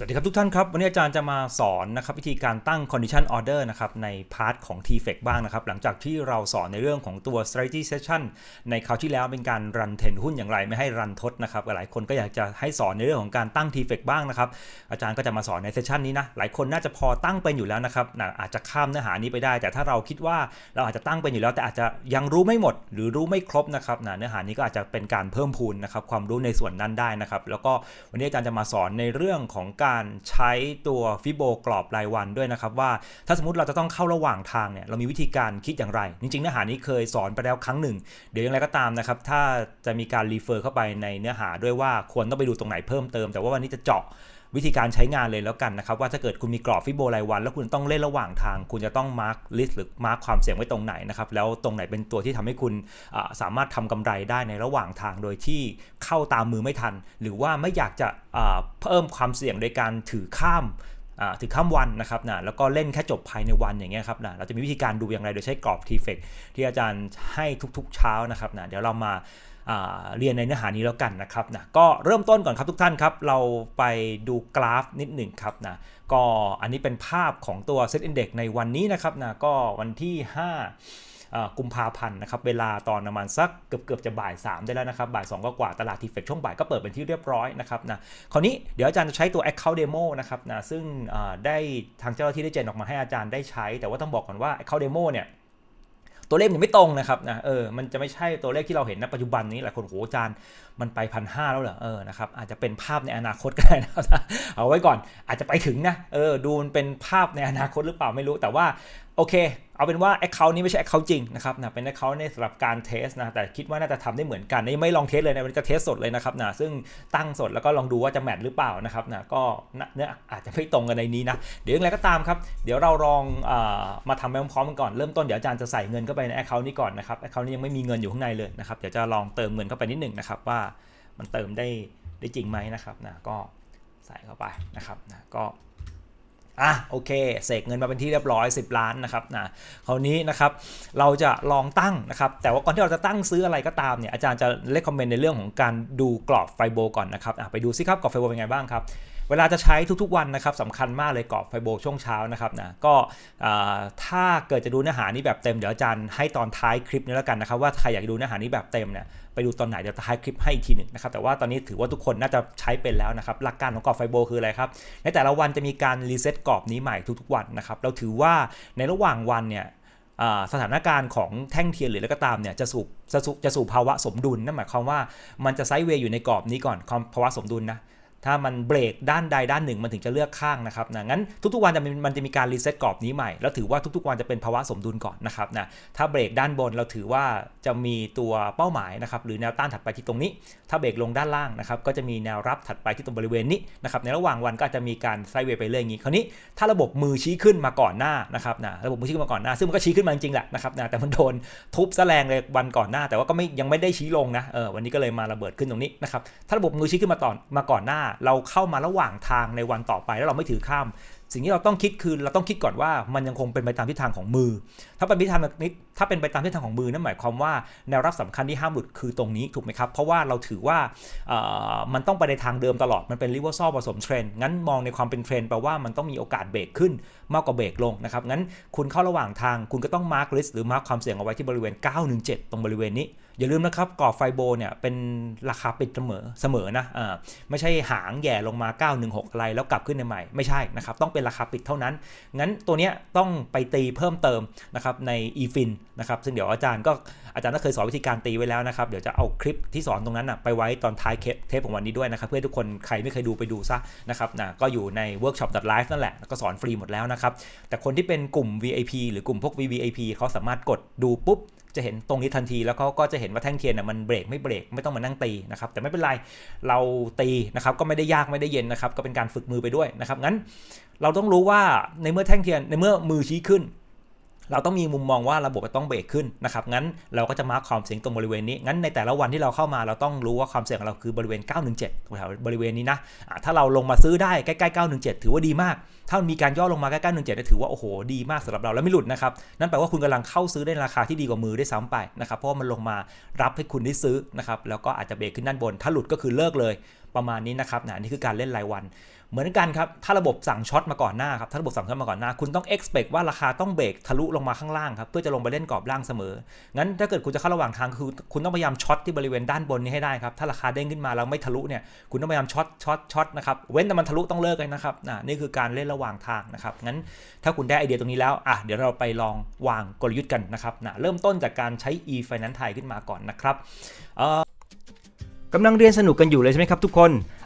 สวัสดีครับทุกท่านครับ วันนี้อาจารย์จะมาสอนนะครับวิธีการตั้ง condition order นะครับในพาร์ทของ t f e c บ้างนะครับ หลังจากที่เราสอนในเรื่องของตัว strategy session ในคราวที่แล้วเป็นการรันเทนหุ้นอย่างไรไม่ให้รันทดนะครับหลายคนก็อยากจะให้สอนในเรื่องของการตั้ง t f e c บ้างนะครับ อาจารย์ก็จะมาสอนในเซสชันนี้นะหลายคนน่าจะพอตั้งเป็นอยู่แล้วนะครับนะอาจจะข้ามเนื้อหานี้ไปได้ แต่ถ้าเราคิดว่าเราอาจจะตั้งเป็นอยู่แล้วแต่อาจจะยังรู้ไม่หมด หรือรู้ไม่ครบนะครับนะเนื้อหานี้ก็อาจจะเป็นการเพิ่มพูนนะครับความรู้ในส่วนนั้นได้นะครับแล้วก็วันนี้อาจารย์จะมาสอนในเรื่องของการใช้ตัวฟิโบกรอบรายวันด้วยนะครับว่าถ้าสมมติเราจะต้องเข้าระหว่างทางเนี่ยเรามีวิธีการคิดอย่างไร จริงๆเนื้อหานี้เคยสอนไปแล้วครั้งหนึ่ง เดี๋ยวอย่างไรก็ตามนะครับถ้าจะมีการรีเฟอร์เข้าไปในเนื้อหาด้วยว่าควรต้องไปดูตรงไหนเพิ่มเติม แต่ว่าวันนี้จะเจาะ วิธีการใช้งานเลยแล้วกันนะครับว่าถ้าเกิดคุณมีกรอบฟิโบรายวัน แล้วคุณต้องเล่นระหว่างทาง คุณจะต้องมาร์คลิสต์หรือมาร์คความเสี่ยงไว้ตรงไหนนะครับแล้วตรงไหนเป็นตัวที่ทำให้คุณสามารถทำกำไรได้ในระหว่างทางโดยที่เข้าตามมือไม่ทัน หรือว่าไม่อยากจะเพิ่มความเสี่ยงโดยการถือข้าม ถือข้ามวันนะครับนะแล้วก็เล่นแค่จบภายในวันอย่างเงี้ยครับนะเราจะมีวิธีการดูอย่างไรโดยใช้กรอบ t f e c ที่อาจารย์ให้ทุกๆเช้านะครับนะเดี๋ยวเรามาเรียนในเนื้อหานี้แล้วกันนะครับนะก็เริ่มต้นก่อนครับทุกท่านครับ เราไปดูกราฟนิดหนึ่งครับนะก็อันนี้เป็นภาพของตัว Set Index ในวันนี้นะครับนะก็วันที่ 5 กุมภาพันธ์นะครับ เวลาตอนประมาณสักเกือบเกือบจะบ่าย 3 ได้แล้วนะครับ บ่าย2ก็กว่าตลาดทีเฟกช่วงบ่ายก็เปิดเป็นที่เรียบร้อยนะครับนะคราวนี้เดี๋ยวอาจารย์จะใช้ตัว Account Demo นะครับนะซึ่งได้ทางเจ้าหน้าที่ได้เจนออกมาให้อาจารย์ได้ใช้ แต่ว่าต้องบอกก่อนว่า Account Demo เนี่ยตัวเลขมันไม่ตรงนะครับนะเออมันจะไม่ใช่ตัวเลขที่เราเห็นณปัจจุบันนี้หลายคนโหอาจารย์มันไปพันห้าแล้วเหรอเออนะครับอาจจะเป็นภาพในอนาคตก็ได้นะเอาไว้ก่อนอาจจะไปถึงนะเออดูมันเป็นภาพในอนาคตหรือเปล่าไม่รู้แต่ว่า โอเค เอาเป็นว่า Account นี้ไม่ใช่ Account จริงนะครับนะเป็น Account ในสำหรับการเทสนะแต่คิดว่าน่าจะทำได้เหมือนกันนี่ไม่ลองเทสเลยนะมันจะเทสสดเลยนะครับนะซึ่งตั้งสดแล้วก็ลองดูว่าจะแมทหรือเปล่านะครับนะก็เนี่ยอาจจะไม่ตรงกันในนี้นะเดี๋ยวอย่างไรก็ตามครับ เดี๋ยวเราลองอมาทำไปพร้อมๆกันก่อนเริ่มต้นเดี๋ยวอาจารย์จะใส่เงินเข้าไปใน Account นี้ก่อนนะครับ Account นี้ยังไม่มีเงินอยู่ข้างในเลยนะครับเดี๋ยวจะลองเติมเงินเข้าไปนิดหนึ่งนะครับว่ามันเติมได้ได้จริงไหมนะครับนะก็ใส่เข้าไปนะครับนะก็ อะโอเคเสกเงินมาเป็นที่เรียบร้อย 10 ล้านนะครับนะคราวนี้นะครับเราจะลองตั้งนะครับแต่ว่าก่อนที่เราจะตั้งซื้ออะไรก็ตามเนี่ยอาจารย์จะเลคคอมเมนต์ในเรื่องของการดูกรอบไฟโบก่อนนะครับไปดูซิครับกรอบไฟโบเป็นไงบ้างครับ เวลาจะใช้ทุกๆวันนะครับสำคัญมากเลยกรอบไฟโบช่วงเช้านะครับนะก็ถ้าเกิดจะดูเนื้อหานี้แบบเต็มเดี๋ยวอาจารย์ให้ตอนท้ายคลิปนี้แล้วกันนะครับว่าใครอยากดูเนื้อหานี้แบบเต็มเนี่ยไปดูตอนไหนเดี๋ยวท้ายคลิปให้อีกทีหนึ่งนะครับแต่ว่าตอนนี้ถือว่าทุกคนน่าจะใช้เป็นแล้วนะครับหลักการของกรอบไฟโบคืออะไรครับในแต่ละวันจะมีการรีเซ็ตกรอบนี้ใหม่ทุกๆวันนะครับเราถือว่าในระหว่างวันเนี่ยสถานการณ์ของแท่งเทียนหรืออะไรก็ตามเนี่ยจะสู่จะสู่จะสู่ภาวะสมดุลนั่นหมายความว่ามันจะไซด์เวย์อยู่ในกรอบนี้ก่อนภาวะสมดุลนะ ถ้ามันเบรกด้านใดด้านหนึ่งมันถึงจะเลือกข้างนะครับนะงั้นทุกๆวันจะมันจะมีการรีเซ็ตกรอบนี้ใหม่ แล้วถือว่าทุกๆวันจะเป็นภาวะสมดุลก่อนนะครับนะถ้าเบรกด้านบนเราถือว่าจะมีตัวเป้าหมายนะครับหรือแนวต้านถัดไปที่ตรงนี้ ถ้าเบรกลงด้านล่างนะครับก็จะมีแนวรับถัดไปที่ตรงบริเวณนี้นะครับในระหว่างวันก็จะมีการไซเวย์ไปเรื่อยอย่างนี้ คราวนี้ถ้าระบบมือชี้ขึ้นมาก่อนหน้านะครับนะระบบมือชี้ขึ้นมาก่อนหน้า ซึ่งมันก็ชี้ขึ้นมาจริงๆแหละนะครับนะแต่มันโดนทุบแสลงเลยวันก่อนหน้า แต่ว่าก็ไม่ยังไม่ได้ชี้ลงนะเออวันนี้ก็เลยมาระเบิดขึ้นตรงนี้นะครับถ้าระบบมือชี้ขึ้นมาตอนมาก่อนหน้าเราเข้ามาระหว่างทางในวันต่อไป แล้วเราไม่ถือข้าม สิ่งที่เราต้องคิดคือเราต้องคิดก่อนว่ามันยังคงเป็นไปตามทิศทางของมือ ถ้าเป็นทิศทางนี้ถ้าเป็นไปตามทิศทางของมือนั่นหมายความว่าแนวรับสำคัญที่ห้ามหลุดคือตรงนี้ถูกไหมครับ เพราะว่าเราถือว่ามันต้องไปในทางเดิมตลอดมันเป็นริเวอร์ซอลผสมเทรนงั้นมองในความเป็นเทรนแปลว่ามันต้องมีโอกาสเบรกขึ้นมากกว่าเบรกลงนะครับงั้นคุณเข้าระหว่างทางคุณก็ต้องมาร์กลิสหรือมาร์กความเสี่ยงเอาไว้ที่บริเวณ 917 ตรงบริเวณนี้อย่าลืมนะครับกรอบไฟโบเนี่ยเป็นราคาปิดเสมอเสมอนะอ่าไม่ใช่หางแย่ลงมา 916 อะไรแล้วกลับขึ้นในใหม่ไม่ใช่นะครับต้องเป็นราคาปิดเท่านั้น งั้นตัวเนี้ยต้องไปตีเพิ่มเติมนะครับใน eFin นะครับซึ่งเดี๋ยวอาจารย์ก็อาจารย์ก็เคยสอนวิธีการตีไว้แล้วนะครับ เดี๋ยวจะเอาคลิปที่สอนตรงนั้นนะไปไว้ตอนท้ายเทปของวันนี้ด้วยนะครับ เพื่อทุกคนใครไม่เคยดูไปดูซะนะครับนะก็อยู่ใน workshop.live นั่นแหละก็สอนฟรีหมดแล้วนะครับแต่คนที่เป็นกลุ่ม VIP หรือกลุ่มพวก VVIP เขาสามารถกดดูปุ๊บจะเห็นตรงนี้ทันทีแล้วเขาก็จะเห็นว่าแท่งเทียนน่ะมันเบรกไม่เบรกไม่ต้องมานั่งตีนะครับแต่ไม่เป็นไรเราตีนะครับก็ไม่ได้ยากไม่ได้เย็นนะครับก็เป็นการฝึกมือไปด้วยนะครับงั้น เราต้องรู้ว่าในเมื่อแท่งเทียนในเมื่อมือชี้ขึ้น เราต้องมีมุมมองว่าระบบต้องเบรกขึ้นนะครับงั้นเราก็จะมาร์คความเสี่ยงตรงบริเวณนี้งั้นในแต่ละวันที่เราเข้ามาเราต้องรู้ว่าความเสี่ยงของเราคือบริเวณ 917แถวบริเวณนี้นะะถ้าเราลงมาซื้อได้ใกล้ๆ 917 ถือว่าดีมาก ถ้ามีการย่อลงมาใกล้ๆหนึ่งเจ็ดถือว่าโอ้โหดีมากสำหรับเราแล้วไม่หลุดนะครับนั่นแปลว่าคุณกำลังเข้าซื้อได้ราคาที่ดีกว่ามือได้ซ้ำไปนะครับเพราะมันลงมารับให้คุณได้ซื้อนะครับแล้วก็อาจจะเบรกขึ้นด้านบน ถ้าหลุดก็คือเลิกเลยประมาณนี้นะครับนะนี่คือการเล่นรายวัน เหมือนกันครับ ถ้าระบบสั่งช็อตมาก่อนหน้าครับ ถ้าระบบสั่งช็อตมาก่อนหน้า คุณต้อง expect ว่าราคาต้องเบรกทะลุลงมาข้างล่างครับ เพื่อจะลงไปเล่นกรอบล่างเสมอ งั้นถ้าเกิดคุณจะเข้าระหว่างทางคือคุณต้องพยายามช็อตที่บริเวณด้านบนนี้ให้ได้ครับ ถ้าราคาเด้งขึ้นมาแล้วไม่ทะลุเนี่ย คุณต้องพยายามช็อต ช็อต ช็อตนะครับ เว้นแต่มันทะลุต้องเลิกเลยนะครับนี่คือการเล่นระหว่างทางนะครับ งั้นถ้าคุณได้ไอเดียตรงนี้แล้วอะเดี๋ยวเราไปลองวางกลยุทธ์กันนะครับนะเริ่มต้นจากการใช้ e-finance ไทยขึ้นมาก่อนนะครับกำลังเรียนสนุกกันอยู่เลยใช่ไหมครับทุกคน